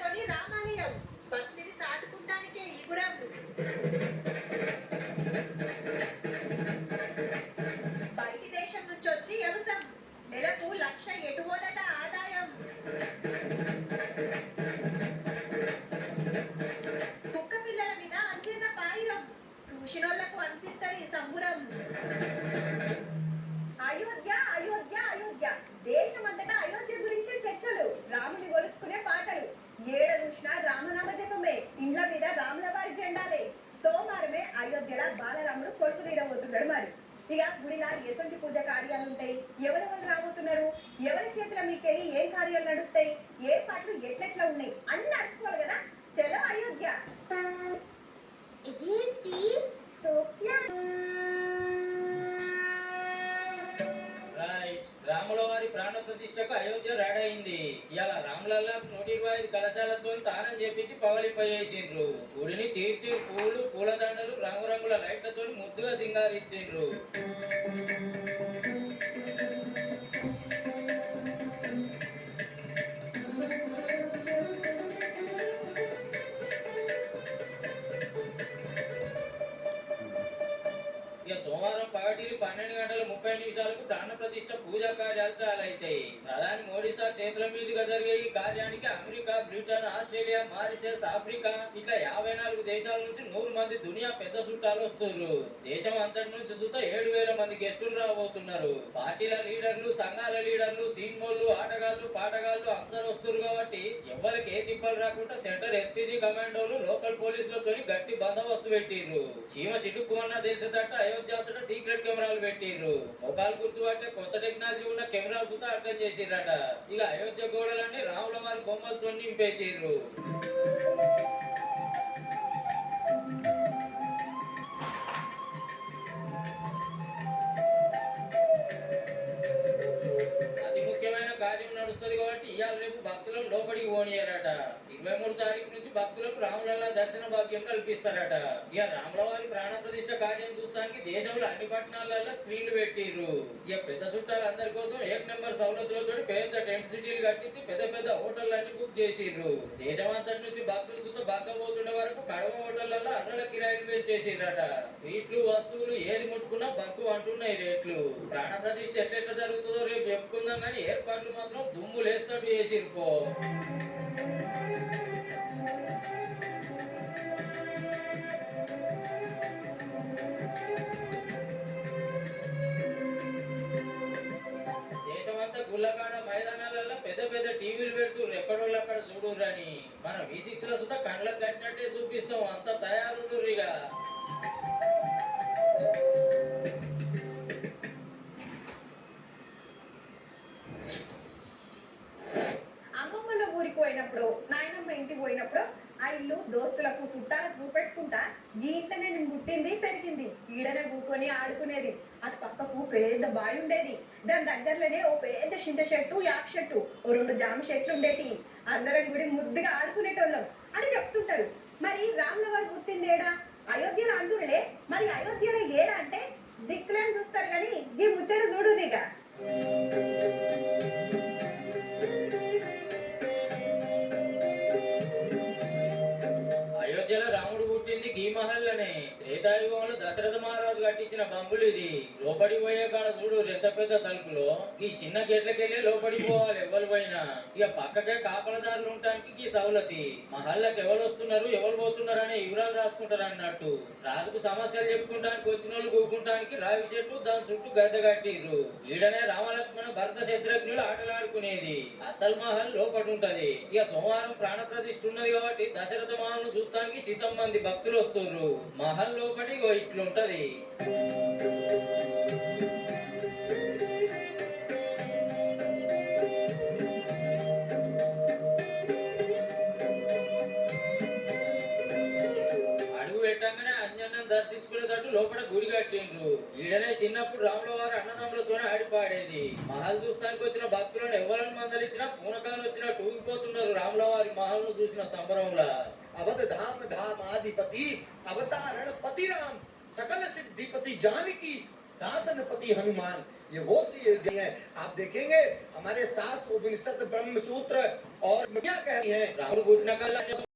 భక్తులతోని రామాలయం. భక్తిని సాటుకుంటానికే ఈ గురాలు బయటి దేశం నుంచి వచ్చి వ్యవసాయం నెలకు లక్ష ఎటువోదట ఆదాయం. కుక్క పిల్లల మీద అంచన్న పాయిరం. సూచినోళ్ళకు అనిపిస్తుంది సంబురం. అయోధ్య అయోధ్య అయోధ్య. దేశం అంతటా అయోధ్య గురించి చర్చలు. రాముని గొలుసుకునే పాటలు. ఏడ చూసినా రామనామ జపమే. ఇండ్ల మీద రామనవారి జెండాలే. సోమవారమే అయోధ్యల బాలరాముడు కొడుకు తీరబోతున్నాడు మరి. ఇక గుడిలా ఎసంటి పూజ కార్యాలు ఉంటాయి. ఎవరెవరు రాబోతున్నారు? ఎవరి చేతుల మీకెళ్ళి ఏం కార్యాలు నడుస్తాయి? ఏ పాటలు ఎట్లెట్లా ఉన్నాయి? అన్ని అడుచుకోవాలి కదా? చలో అయోధ్య. ఇదేంటి స్వప్న ప్రాణ ప్రతిష్టకు అయోధ్య రాడైంది అయింది. ఇవాళ రాములల్లా నూట ఇరవై ఐదు కలశాలతో తానం చేపించి పవలిపోయేసిండ్రు. గుడిని తీర్చి పూలు పూలదండలు రంగురంగుల లైట్లతో ముద్దుగా సింగారించిండ్రు ఇక సోమవారం పగటిలు పన్నెండు గంటల ముప్పై నిమిషాలకు ప్రాణ ప్రతిష్ట పూజా కార్యాలు చాలైతాయి ప్రధాని మోడీ సార్ చేతుల మీదుగా జరిగే ఈ కార్యానికి America Britain Australia Mauritius Africa ఇట్లా యాభై నాలుగు దేశాల నుంచి నూరు మంది దునియా పెద్ద చుట్టాలు వస్తున్నారు దేశం అంతటి నుంచి చూస్తే ఏడు వేల మంది గెస్టులు రాబోతున్నారు. పార్టీల లీడర్లు సంఘాల లీడర్లు సినిమోళ్ళు ఆటగాళ్ళు పాటగాళ్ళు అందరు వస్తున్నారు కాబట్టి ఎవరికి ఏ తిప్పలు రాకుండా సెంటర్ ఎస్పీజీ కమాండోలు లోకల్ పోలీసులతోని గట్టి బందోబస్తు పెట్టిర్రు. చీమ సిటుక్కుమన్నా తెలిసేటట్టు అయోధ్య సీక్రెట్ కెమెరాలు పెట్టిర్రు. ముఖాలు గుర్తుపట్టే కొత్త టెక్నాలజీ ఉన్న కెమెరాలు చూస్తే అర్థం చేసిరట ఇక అయోధ్య గోడలన్నీ రాముల వారి బొమ్మలతో నింపేసిర్రు. కార్యం నడుస్తుంది కాబట్టి ఇవాళ రేపు భక్తులను లోపలికి పోనీయారట ఇరవై మూడు తారీఖు నుంచి భక్తులకు రాములల్ల దర్శన భాగ్యం కల్పిస్తారట. ఇక రాముల వారి ప్రాణ ప్రతిష్ట కార్యం చూస్తానికి దేశంలో అన్ని పట్టణాలలో స్క్రీన్లు పెట్టిర్రు. ఇక పెద్ద చుట్టాలు అందరి కోసం ఏక్ నెంబర్ సౌలతులతో పెద్ద టెంట్ సిటీలు కట్టించి పెద్ద పెద్ద హోటళ్ళన్ని బుక్ చేసిర్రు. అంతటి నుంచి భక్తులు చూస్తే బగ్గపోతుండే వరకు కడవ హోటళ్ళలో అన్నల కిరాయిలు పెంచేసిర్రట స్వీట్లు వస్తువులు ఏది ముట్టుకున్నా బంకు అంటున్నాయి రేట్లు. ప్రాణ ప్రతిష్ట ఎట్లెట్లా జరుగుతుందో రేపు చెప్పుకుందాం కానీ ఏర్పాట్లు మాత్రం దుమ్ము లేస్తట్టు చేసిర్పో దేశమంతా గుల్లకాడ అక్కడ మనం వి సిక్స్లో సుతా కళ్ళకు కట్టినట్టే చూపిస్తాం. అంత తయారు ఇక. అమ్మమ్మల ఊరికి పోయినప్పుడు నాయనమ్మ ఇంటికి పోయినప్పుడు ఆ ఇల్లు దోస్తులకు చుట్టాలకు చూపెట్టుకుంటా ఈ నేను పుట్టింది పెరిగింది. ఈడనే కూకొని ఆడుకునేది. అటు పెద్ద బావి ఉండేది. దాని దగ్గరలోనే ఓ పెద్ద చింత చెట్టు యాప్ చెట్టు ఓ రెండు జామ చెట్లు ఉండేటి. అందరం గుడి ముద్దుగా ఆడుకునేటోళ్ళం అని చెప్తుంటారు. మరి రామ్నగర్ గుర్తిండేడా అయోధ్యలో అందురులే మరి అయోధ్యలో ఏడా అంటే దిక్కులేని చూస్తారు కానీ ఈ ముచ్చట చూడురిగా అయోధ్యలో రాముడు పుట్టింది గీ మహల్లోనే త్రేతాయుగంలో దశరథ మహారాజు కట్టించిన బంబులు ఇది. లోపడి పోయే కాడ చూడు ఎంత పెద్ద తలుపులో. ఈ చిన్న గేట్లకెళ్ళి లోపడి పోవాలి ఎవరు పోయినా. ఇక పక్కకే కాపలదారులు ఉండటానికి ఈ సవలతి. మహల్లకు ఎవరు వస్తున్నారు ఎవరు పోతున్నారు అనే వివరాలు రాసుకుంటారు అన్నట్టు. రాజుకు సమస్యలు చెప్పుకుంటానికి వచ్చిన వాళ్ళు కూకుంటానికి రావి చెట్టు దాని చుట్టూ గద్దె కట్టిర్రు. ఈడనే రామలక్ష్మణ భరత శత్రుఘ్నులు ఆటలాడుకునేది అసలు మహల్ లోపటి ఉంటది. ఇక సోమవారం ప్రాణ ప్రతిష్ఠ ఉన్నది కాబట్టి దశరథ మహల్ను చూస్తానికి శతం మంది భక్తులు వస్తున్నారు మహల్ లోపటి ఇట్లుంటది. దర్శించుకునేటట్టు లోపల గుడి కట్టిండ్రు. ఈడనే చిన్నప్పుడు రాముల వారు అన్నదమ్ములతోనే ఆడిపాడేది. మహల్ చూస్తానికి వచ్చిన భక్తులను ఎవరని మందలించినా పూనకాలు వచ్చినా టూగిపోతున్నారు రాముల వారి మహల్ను చూసిన సంబరంలా. అవధ ధామ ధామాధిపతి అవతారణ పతిరామ్. सकल सिद्धिपति जानकी दासनपति हनुमान, ये वो श्री है। आप देखेंगे, हमारे शास्त्र उपनिषद ब्रह्म सूत्र और क्या कह रही है?